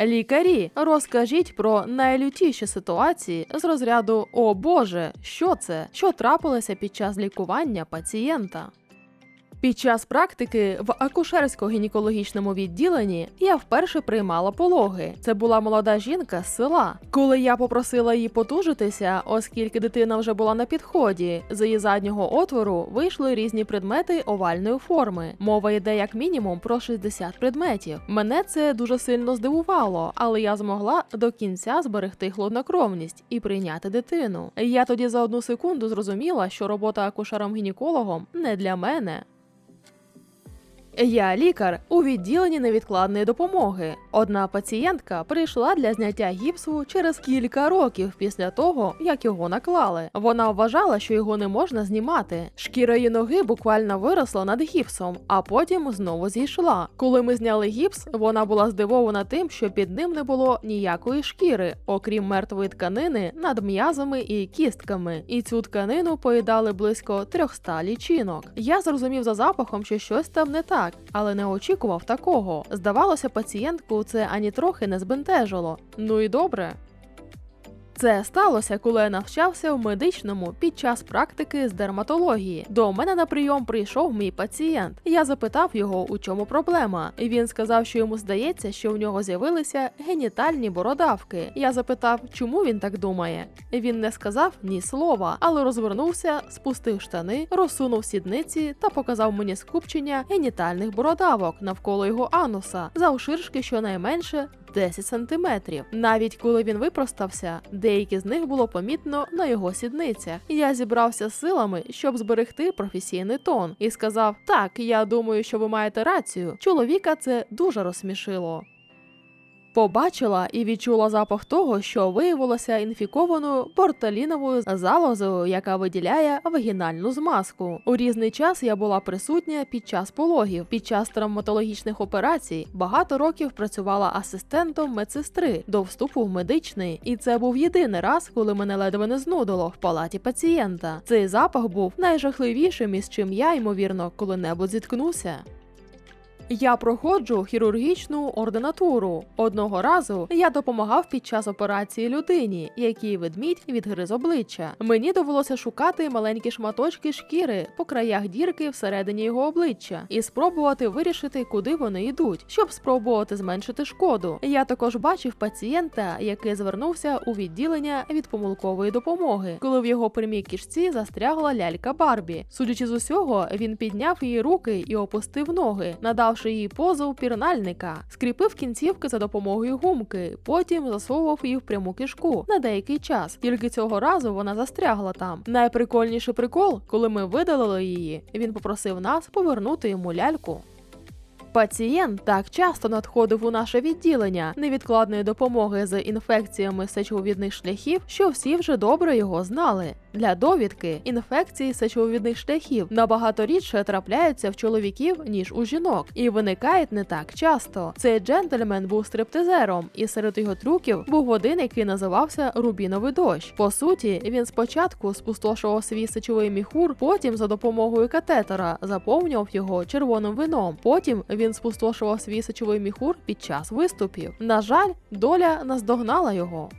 Лікарі, розкажіть про найлютіші ситуації з розряду О Боже, що це? Що трапилося під час лікування пацієнта? Під час практики в акушерсько-гінекологічному відділенні я вперше приймала пологи. Це була молода жінка з села. Коли я попросила її потужитися, оскільки дитина вже була на підході, з її заднього отвору вийшли різні предмети овальної форми. Мова йде як мінімум про 60 предметів. Мене це дуже сильно здивувало, але я змогла до кінця зберегти хладнокровність і прийняти дитину. Я тоді за одну секунду зрозуміла, що робота акушером-гінекологом не для мене. Я лікар у відділенні невідкладної допомоги. Одна пацієнтка прийшла для зняття гіпсу через кілька років після того, як його наклали. Вона вважала, що його не можна знімати. Шкіра її ноги буквально виросла над гіпсом, а потім знову зійшла. Коли ми зняли гіпс, вона була здивована тим, що під ним не було ніякої шкіри, окрім мертвої тканини над м'язами і кістками. І цю тканину поїдали близько 300 лічинок. Я зрозумів за запахом, що щось там не так, але не очікував такого. Здавалося, пацієнтку це ані трохи не збентежило. Ну і добре. Це сталося, коли я навчався в медичному під час практики з дерматології. До мене на прийом прийшов мій пацієнт. Я запитав його, у чому проблема. І він сказав, що йому здається, що в нього з'явилися генітальні бородавки. Я запитав, чому він так думає. Він не сказав ні слова, але розвернувся, спустив штани, розсунув сідниці та показав мені скупчення генітальних бородавок навколо його ануса, завширшки щонайменше 10 сантиметрів. Навіть коли він випростався, деякі з них було помітно на його сідницях. Я зібрався з силами, щоб зберегти професійний тон, і сказав: Так, я думаю, що ви маєте рацію. Чоловіка це дуже розсмішило. Побачила і відчула запах того, що виявилося інфікованою порталіновою залозою, яка виділяє вагінальну змазку. У різний час я була присутня під час пологів. Під час травматологічних операцій багато років працювала асистентом медсестри до вступу в медичний, і це був єдиний раз, коли мене ледве не знудило в палаті пацієнта. Цей запах був найжахливішим, із чим я, ймовірно, коли-небудь зіткнуся. Я проходжу хірургічну ординатуру. Одного разу я допомагав під час операції людині, якій ведмідь відгриз обличчя. Мені довелося шукати маленькі шматочки шкіри по краях дірки всередині його обличчя і спробувати вирішити, куди вони йдуть, щоб спробувати зменшити шкоду. Я також бачив пацієнта, який звернувся у відділення від помилкової допомоги, коли в його прямій кишці застрягла лялька Барбі. Судячи з усього, він підняв її руки і опустив ноги, надавши її позу пірнальника, скріпив кінцівки за допомогою гумки, потім засовував її в пряму кишку на деякий час. Тільки цього разу вона застрягла там. Найприкольніший прикол, коли ми видалили її, він попросив нас повернути йому ляльку. Пацієнт так часто надходив у наше відділення невідкладної допомоги з інфекціями сечовідних шляхів, що всі вже добре його знали. Для довідки інфекції сечовідних шляхів набагато рідше трапляються в чоловіків ніж у жінок, і виникають не так часто. Цей джентльмен був стриптизером, і серед його трюків був один, який називався Рубіновий дощ. По суті, він спочатку спустошував свій сечовий міхур, потім за допомогою катетера заповнював його червоним вином. Потім він спустошував свій сечовий міхур під час виступів. На жаль, доля наздогнала його.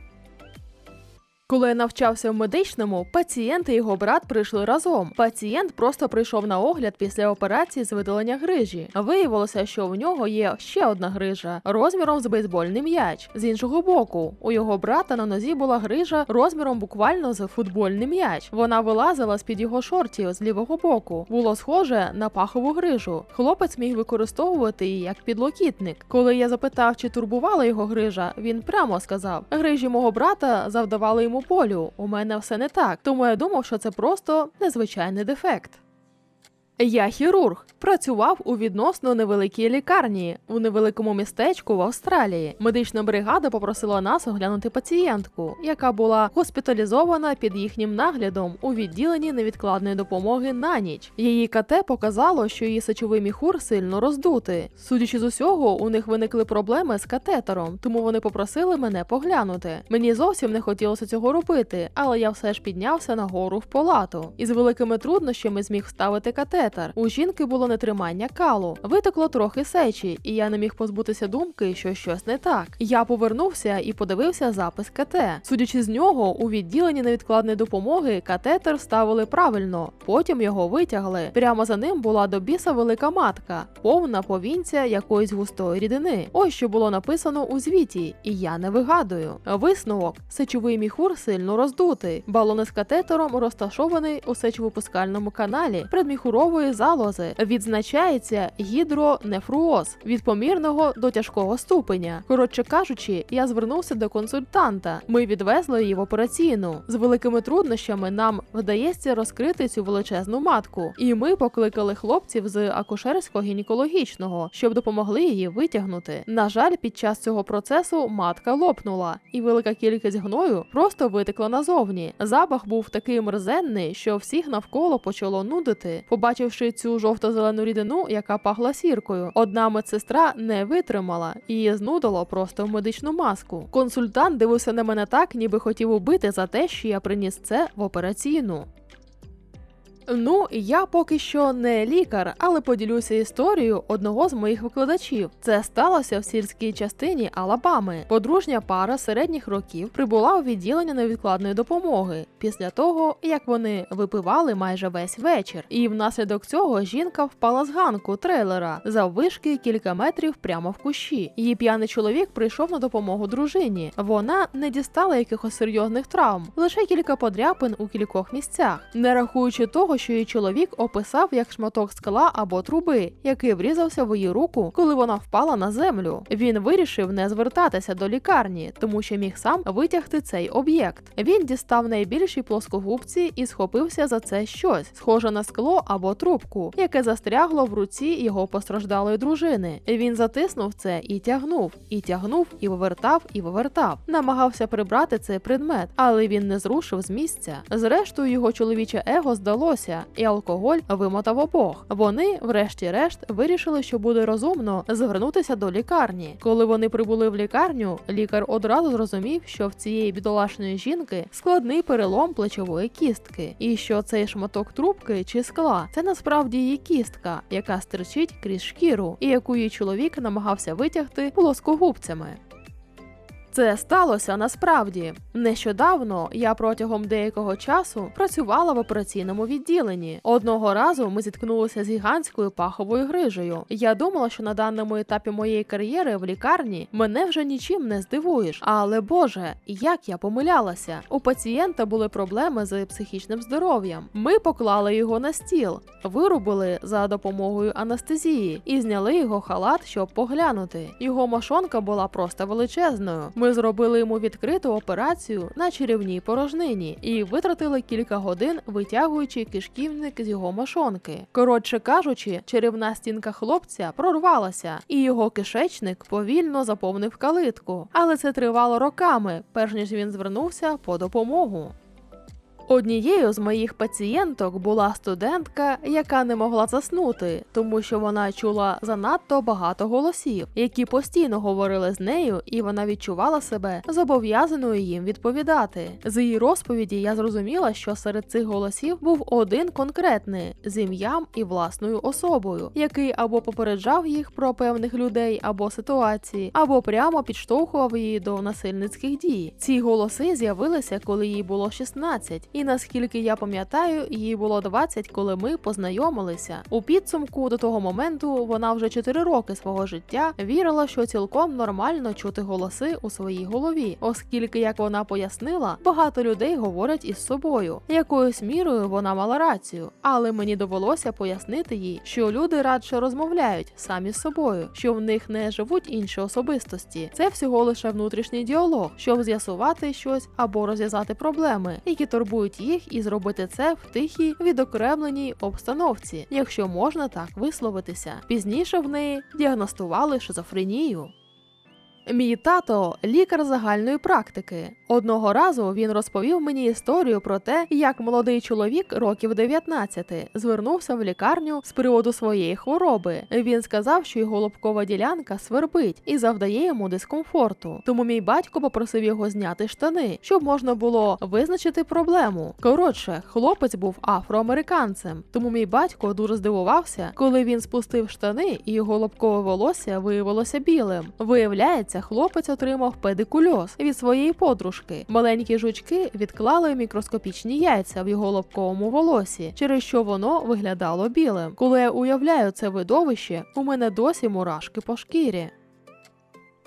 Коли я навчався в медичному, пацієнт і його брат прийшли разом. Пацієнт просто прийшов на огляд після операції з видалення грижі. Виявилося, що в нього є ще одна грижа розміром з бейсбольний м'яч. З іншого боку, у його брата на нозі була грижа розміром буквально з футбольний м'яч. Вона вилазила з під його шортів з лівого боку. Було схоже на пахову грижу. Хлопець міг використовувати її як підлокітник. Коли я запитав, чи турбувала його грижа, він прямо сказав: грижі мого брата завдавали йому болю. У мене все не так, тому я думав, що це просто незвичайний дефект. Я хірург, працював у відносно невеликій лікарні у невеликому містечку в Австралії. Медична бригада попросила нас оглянути пацієнтку, яка була госпіталізована під їхнім наглядом у відділенні невідкладної допомоги на ніч. Її КТ показало, що її сечовий міхур сильно роздутий. Судячи з усього, у них виникли проблеми з катетером, тому вони попросили мене поглянути. Мені зовсім не хотілося цього робити, але я все ж піднявся нагору в палату і з великими труднощами зміг вставити катетер. Катетер. У жінки було нетримання калу, витекло трохи сечі, і я не міг позбутися думки, що щось не так. Я повернувся і подивився запис КТ. Судячи з нього, у відділенні невідкладної допомоги катетер вставили правильно, потім його витягли. Прямо за ним була до біса велика матка, повна повінця якоїсь густої рідини. Ось що було написано у звіті, і я не вигадую. Висновок: сечовий міхур сильно роздутий. Балони з катетером розташований у сечовипускальному каналі предміхурової залози. Відзначається гідронефруоз від помірного до тяжкого ступеня. Коротше кажучи, я звернувся до консультанта. Ми відвезли її в операційну. З великими труднощами нам вдається розкрити цю величезну матку. І ми покликали хлопців з акушерсько-гінекологічного, щоб допомогли її витягнути. На жаль, під час цього процесу матка лопнула, і велика кількість гною просто витекла назовні. Запах був такий мерзенний, що всіх навколо почало нудити. Побачивши цю жовто-зелену рідину, яка пахла сіркою, одна медсестра не витримала і знудило просто в медичну маску. Консультант дивився на мене так, ніби хотів убити за те, що я приніс це в операційну. Ну, я поки що не лікар, але поділюся історією одного з моїх викладачів. Це сталося в сільській частині Алабами. Подружня пара середніх років прибула у відділення невідкладної допомоги після того, як вони випивали майже весь вечір. І внаслідок цього жінка впала з ганку трейлера заввишки кілька метрів прямо в кущі. Її п'яний чоловік прийшов на допомогу дружині. Вона не дістала якихось серйозних травм, лише кілька подряпин у кількох місцях, не рахуючи того, що її чоловік описав як шматок скла або труби, який врізався в її руку, коли вона впала на землю. Він вирішив не звертатися до лікарні, тому що міг сам витягти цей об'єкт. Він дістав найбільші плоскогубці і схопився за це щось, схоже на скло або трубку, яке застрягло в руці його постраждалої дружини. Він затиснув це і тягнув, і тягнув, і вивертав, і вивертав. Намагався прибрати цей предмет, але він не зрушив з місця. Зрештою, його чоловіче его здалося, і алкоголь вимотав обох. Вони, врешті-решт, вирішили, що буде розумно звернутися до лікарні. Коли вони прибули в лікарню, лікар одразу зрозумів, що в цієї бідолашної жінки складний перелом плечової кістки, і що цей шматок трубки чи скла це насправді її кістка, яка стирчить крізь шкіру, і яку її чоловік намагався витягти плоскогубцями. Це сталося насправді. Нещодавно я протягом деякого часу працювала в операційному відділенні. Одного разу ми зіткнулися з гігантською паховою грижею. Я думала, що на даному етапі моєї кар'єри в лікарні мене вже нічим не здивуєш. Але Боже, як я помилялася. У пацієнта були проблеми з психічним здоров'ям. Ми поклали його на стіл, вирубили за допомогою анестезії і зняли його халат, щоб поглянути. Його мошонка була просто величезною. Ми зробили йому відкриту операцію на черевній порожнині і витратили кілька годин, витягуючи кишківник з його мошонки. Коротше кажучи, черевна стінка хлопця прорвалася, і його кишечник повільно заповнив калитку. Але це тривало роками, перш ніж він звернувся по допомогу. Однією з моїх пацієнток була студентка, яка не могла заснути, тому що вона чула занадто багато голосів, які постійно говорили з нею, і вона відчувала себе зобов'язаною їм відповідати. З її розповіді я зрозуміла, що серед цих голосів був один конкретний з ім'ям і власною особою, який або попереджав їх про певних людей або ситуації, або прямо підштовхував її до насильницьких дій. Ці голоси з'явилися, коли їй було 16, і наскільки я пам'ятаю, їй було 20, коли ми познайомилися. У підсумку до того моменту вона вже 4 роки свого життя вірила, що цілком нормально чути голоси у своїй голові, оскільки, як вона пояснила, багато людей говорять із собою. Якоюсь мірою вона мала рацію, але мені довелося пояснити їй, що люди радше розмовляють самі з собою, що в них не живуть інші особистості. Це всього лише внутрішній діалог, щоб з'ясувати щось або розв'язати проблеми, які турбують їх, і зробити це в тихій відокремленій обстановці, якщо можна так висловитися. Пізніше в неї діагностували шизофренію. Мій тато лікар загальної практики. Одного разу він розповів мені історію про те, як молодий чоловік років 19 звернувся в лікарню з приводу своєї хвороби. Він сказав, що його лобкова ділянка свербить і завдає йому дискомфорту. Тому мій батько попросив його зняти штани, щоб можна було визначити проблему. Коротше, хлопець був афроамериканцем, тому мій батько дуже здивувався, коли він спустив штани, і його лобкове волосся виявилося білим. Виявляється, хлопець отримав педикульоз від своєї подружки. Маленькі жучки відклали мікроскопічні яйця в його лобковому волосі, через що воно виглядало білим. Коли я уявляю це видовище, у мене досі мурашки по шкірі.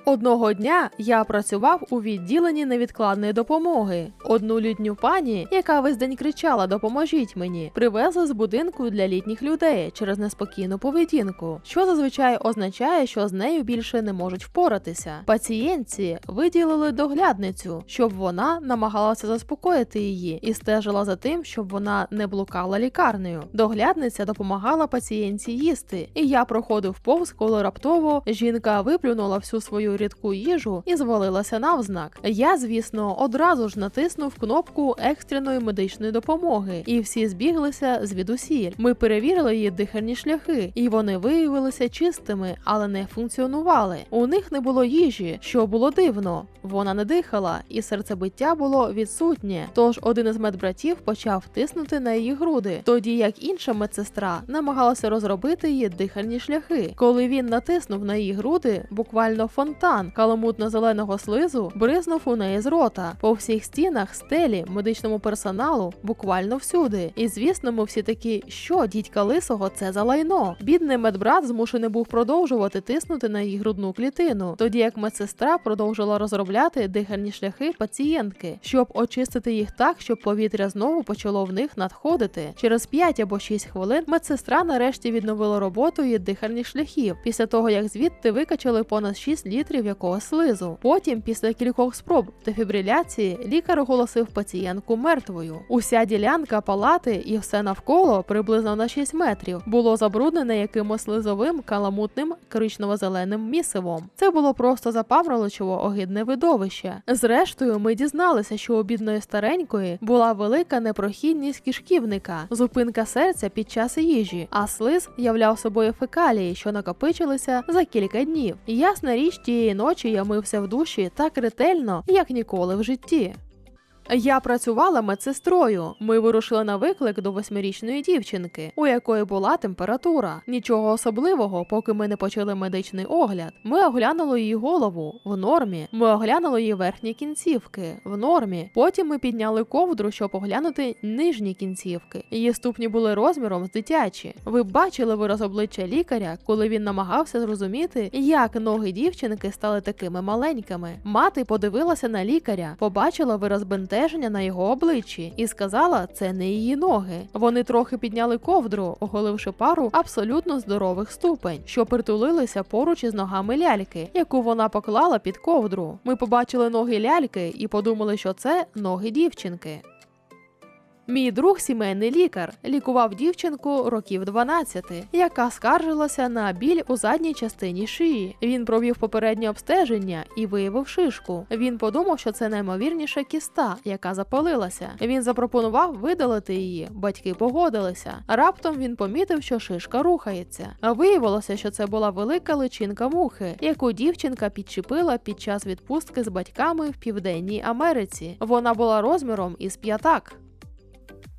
Одного дня я працював у відділенні невідкладної допомоги. Одну літню пані, яка весь день кричала Допоможіть мені, привезли з будинку для літніх людей через неспокійну поведінку, що зазвичай означає, що з нею більше не можуть впоратися. Пацієнтці виділили доглядницю, щоб вона намагалася заспокоїти її і стежила за тим, щоб вона не блукала лікарнею. Доглядниця допомагала пацієнтці їсти, і я проходив повз, коли раптово жінка виплюнула всю свою рідку їжу і звалилася навзнак. Я, звісно, одразу ж натиснув кнопку екстреної медичної допомоги, і всі збіглися звідусіль. Ми перевірили її дихальні шляхи, і вони виявилися чистими, але не функціонували. У них не було їжі, що було дивно. Вона не дихала, і серцебиття було відсутнє. Тож один із медбратів почав тиснути на її груди, тоді як інша медсестра намагалася розробити її дихальні шляхи. Коли він натиснув на її груди, буквально фонтан каламутно-зеленого слизу бризнув у неї з рота по всіх стінах, стелі, медичному персоналу, буквально всюди. І звісно, ми всі такі, що дідька лисого це за лайно. Бідний медбрат змушений був продовжувати тиснути на її грудну клітину, тоді як медсестра продовжила розробляти дихальні шляхи пацієнтки, щоб очистити їх так, щоб повітря знову почало в них надходити. Через 5 або 6 хвилин медсестра нарешті відновила роботу її дихальних шляхів після того, як звідти викачали понад 6 літрів якогось слизу. Потім, після кількох спроб дефібриляції, лікар оголосив пацієнтку мертвою. Уся ділянка палати і все навколо приблизно на 6 метрів було забруднене якимось слизовим каламутним коричнево-зеленим місивом. Це було просто запаморочиво огидне видовище. Зрештою, ми дізналися, що у бідної старенької була велика непрохідність кишківника, зупинка серця під час їжі, а слиз являв собою фекалії, що накопичилися за кілька днів. Ясна річ, тієї ночі я мився в душі так ретельно, як ніколи в житті. Я працювала медсестрою. Ми вирушили на виклик до восьмирічної дівчинки, у якої була температура. Нічого особливого, поки ми не почали медичний огляд. Ми оглянули її голову в нормі. Ми оглянули її верхні кінцівки в нормі. Потім ми підняли ковдру, щоб оглянути нижні кінцівки. Її ступні були розміром з дитячі. Ви бачили вираз обличчя лікаря, коли він намагався зрозуміти, як ноги дівчинки стали такими маленькими. Мати подивилася на лікаря, побачила вираз бентеження на його обличчі і сказала, це не її ноги. Вони трохи підняли ковдру, оголивши пару абсолютно здорових ступень, що притулилися поруч із ногами ляльки, яку вона поклала під ковдру. Ми побачили ноги ляльки і подумали, що це ноги дівчинки. Мій друг сімейний лікар лікував дівчинку років 12, яка скаржилася на біль у задній частині шиї. Він провів попереднє обстеження і виявив шишку. Він подумав, що це наймовірніша кіста, яка запалилася. Він запропонував видалити її. Батьки погодилися. Раптом він помітив, що шишка рухається. Виявилося, що це була велика личинка мухи, яку дівчинка підчепила під час відпустки з батьками в південній Америці. Вона була розміром із п'ятак.